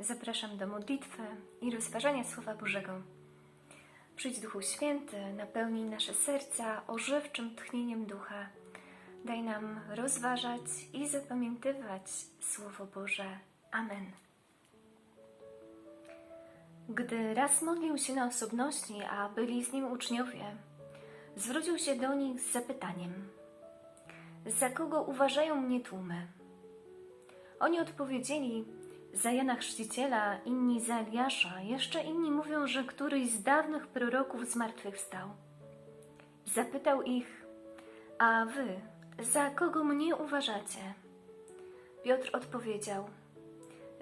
zapraszam do modlitwy i rozważania Słowa Bożego. Przyjdź Duchu Święty, napełnij nasze serca ożywczym tchnieniem Ducha. Daj nam rozważać i zapamiętywać Słowo Boże. Amen. Gdy raz modlił się na osobności, a byli z nim uczniowie, zwrócił się do nich z zapytaniem: Za kogo uważają mnie tłumy? Oni odpowiedzieli: Za Jana Chrzciciela, inni za Eliasza, jeszcze inni mówią, że któryś z dawnych proroków zmartwychwstał. Zapytał ich: A wy, za kogo mnie uważacie? Piotr odpowiedział: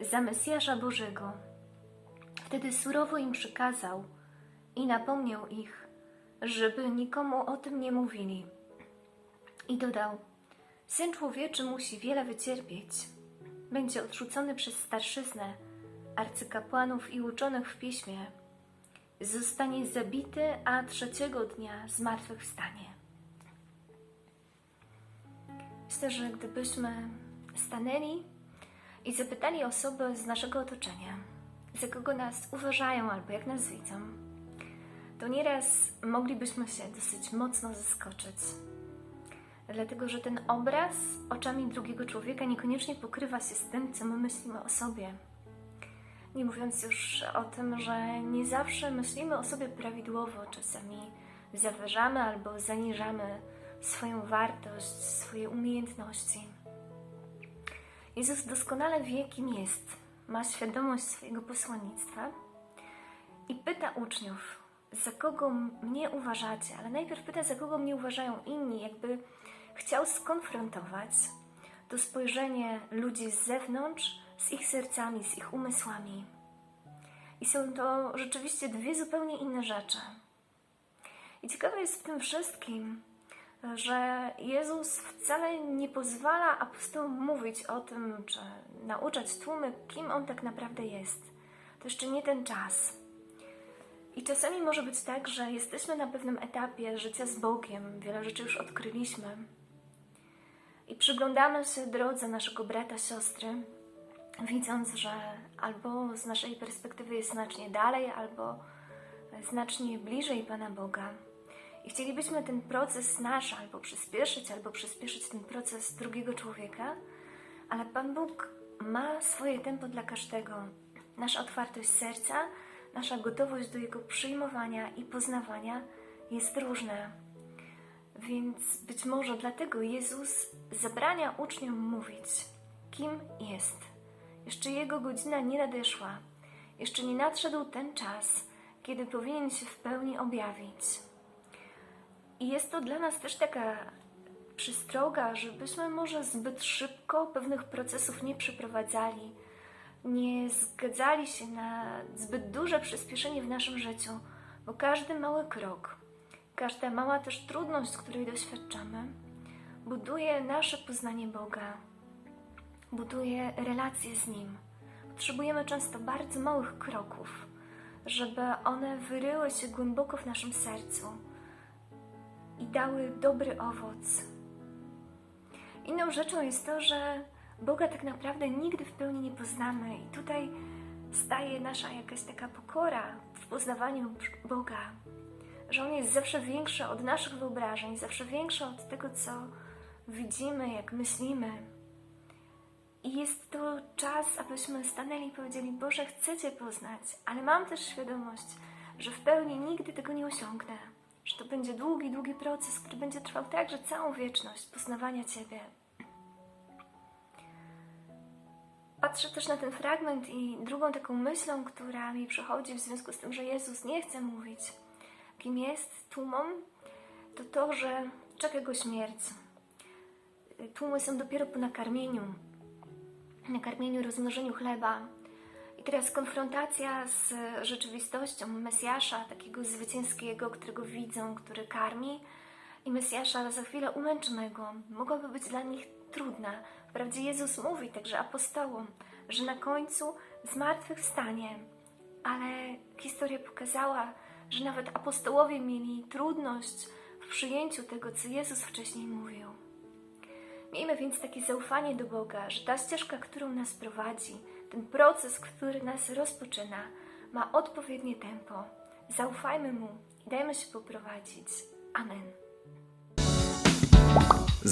Za Mesjasza Bożego. Wtedy surowo im przykazał i napomniał ich, żeby nikomu o tym nie mówili. I dodał: Syn człowieczy musi wiele wycierpieć. Będzie odrzucony przez starszyznę, arcykapłanów i uczonych w piśmie. Zostanie zabity, a trzeciego dnia zmartwychwstanie. Myślę, że gdybyśmy stanęli i zapytali osoby z naszego otoczenia, za kogo nas uważają albo jak nas widzą, to nieraz moglibyśmy się dosyć mocno zaskoczyć. Dlatego, że ten obraz oczami drugiego człowieka niekoniecznie pokrywa się z tym, co my myślimy o sobie. Nie mówiąc już o tym, że nie zawsze myślimy o sobie prawidłowo, czasami zawyżamy albo zaniżamy swoją wartość, swoje umiejętności. Jezus doskonale wie, kim jest, ma świadomość swojego posłannictwa i pyta uczniów, za kogo mnie uważacie, ale najpierw pyta, za kogo mnie uważają inni, jakby chciał skonfrontować to spojrzenie ludzi z zewnątrz z ich sercami, z ich umysłami. I są to rzeczywiście dwie zupełnie inne rzeczy. I ciekawe jest w tym wszystkim, że Jezus wcale nie pozwala apostołom mówić o tym, czy nauczać tłumy, kim On tak naprawdę jest. To jeszcze nie ten czas. I czasami może być tak, że jesteśmy na pewnym etapie życia z Bogiem, wiele rzeczy już odkryliśmy i przyglądamy się drodze naszego brata, siostry, widząc, że albo z naszej perspektywy jest znacznie dalej, albo znacznie bliżej Pana Boga. I chcielibyśmy ten proces nasz albo przyspieszyć, albo przyspieszyć ten proces drugiego człowieka, ale Pan Bóg ma swoje tempo dla każdego. Nasza otwartość serca, nasza gotowość do Jego przyjmowania i poznawania jest różna. Więc być może dlatego Jezus zabrania uczniom mówić, kim jest. Jeszcze Jego godzina nie nadeszła, jeszcze nie nadszedł ten czas, kiedy powinien się w pełni objawić. I jest to dla nas też taka przystroga, żebyśmy może zbyt szybko pewnych procesów nie przeprowadzali, nie zgadzali się na zbyt duże przyspieszenie w naszym życiu, bo każdy mały krok, każda mała też trudność, której doświadczamy, buduje nasze poznanie Boga, buduje relacje z Nim. Potrzebujemy często bardzo małych kroków, żeby one wyryły się głęboko w naszym sercu i dały dobry owoc. Inną rzeczą jest to, że Boga tak naprawdę nigdy w pełni nie poznamy, i tutaj staje nasza jakaś taka pokora w poznawaniu Boga, że On jest zawsze większy od naszych wyobrażeń, zawsze większy od tego, co widzimy, jak myślimy. I jest to czas, abyśmy stanęli i powiedzieli: Boże, chcę Cię poznać, ale mam też świadomość, że w pełni nigdy tego nie osiągnę że to będzie długi, długi proces, który będzie trwał także całą wieczność poznawania Ciebie. Patrzę też na ten fragment i drugą taką myślą, która mi przychodzi w związku z tym, że Jezus nie chce mówić, kim jest tłumom, to to, że czeka go śmierć. Tłumy są dopiero po nakarmieniu, nakarmieniu, rozmnożeniu chleba, i teraz konfrontacja z rzeczywistością Mesjasza, takiego zwycięskiego, którego widzą, który karmi, i Mesjasza za chwilę umęczonego, mogłaby być dla nich trudna. Wprawdzie Jezus mówi także apostołom, że na końcu zmartwychwstanie, ale historia pokazała, że nawet apostołowie mieli trudność w przyjęciu tego, co Jezus wcześniej mówił. Miejmy więc takie zaufanie do Boga, że ta ścieżka, którą nas prowadzi, ten proces, który nas rozpoczyna, ma odpowiednie tempo. Zaufajmy mu i dajmy się poprowadzić. Amen.